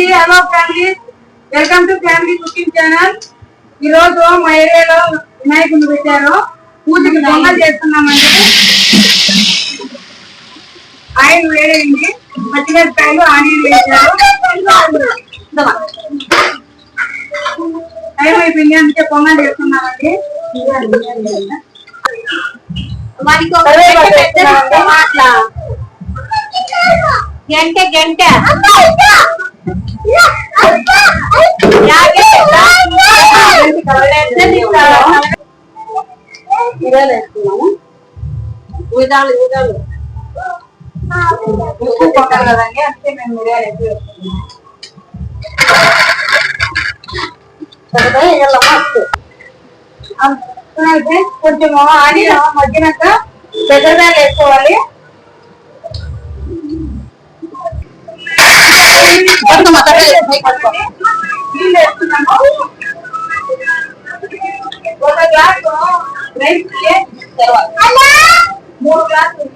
అండి hello family. Welcome to family cooking channel ఈ రోజు మా ఏరియాలో వినాయకుడిని పెట్టారు. పూజకి పొంగల్ చేస్తున్నామండి. ఆయిల్ వేడైంది పచ్చిమిరపకాయలు ఆనియన్ వేసారు టైం అయిపోయింది అందుకే పొంగల్ చేస్తున్నామండి. ఒక గంట మాట్లా గంట మిరియాలు వేస్తున్నాము విధాలు విధాలు ఉప్పు కొట్టాలి కదండి అందుకే మేము మిరియాలు ఎక్కువ వేస్తున్నాము అయితే కొంచెం ఆనియన్ మగ్గినాక పెద్దదాలు వేసుకోవాలి. నీళ్ళు ఒక గ్లాసు రైస్ మూడు గ్లాసులు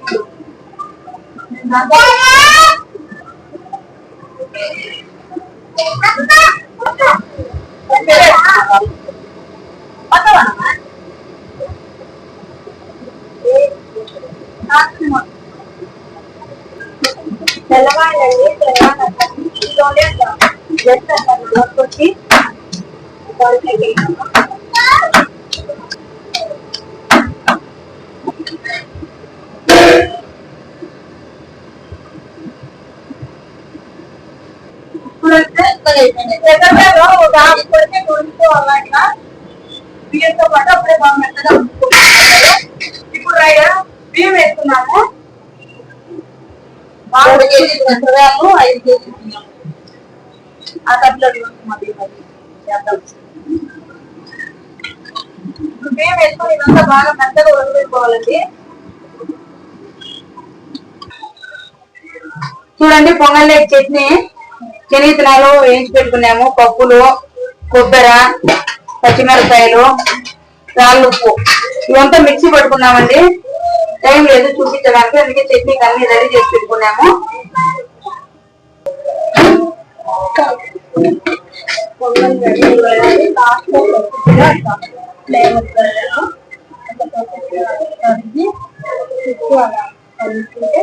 తెల్లవాళ్ళండి తెల్లవాళ్ళ జస్ట్ అట్లా నలుగురికి బియ్యంతో పాటు అప్పుడే బాగా మెత్తగా. ఇప్పుడు బియ్యం వేస్తున్నాము పెసరాలు ఐదు బియ్యం. ఆ కప్పులో వేసుకున్నాం బియ్యం అది. చేద్దాం. ఇప్పుడు బియ్యం వేసుకొని ఇదంతా బాగా మెత్తగా ఉడకబెట్టుకోవాలండి చూడండి పొంగల్లేకి చట్నీ శనగిత్తనాలు వేయించి పెట్టుకున్నాము. పప్పులు కొబ్బరి పచ్చిమిరపకాయలు రాళ్ళు ఉప్పు ఇవంతా మిక్సీ పట్టుకున్నామండి. టైం లేదు చూపించడానికి అందుకే చట్నీ అన్ని రెడీ చేసి పెట్టుకున్నాము. పొంగల్ అలా కలుపుకుంటే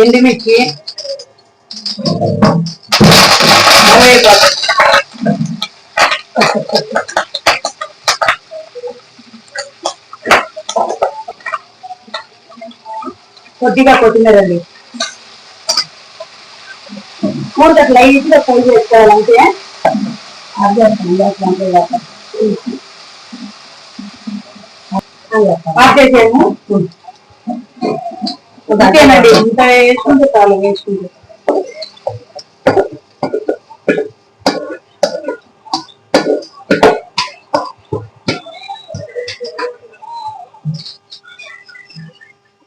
ఎండుమిర్చి కరివేపాకు కొద్దిగా కొత్తిమీర అండి మూడు లైట్ గా ఫ్రై చేసుకోవాలంటే అది ఆపేసాము అంతేనండి ఇంత వేసుకుంటే చాలు వేసుకుంటే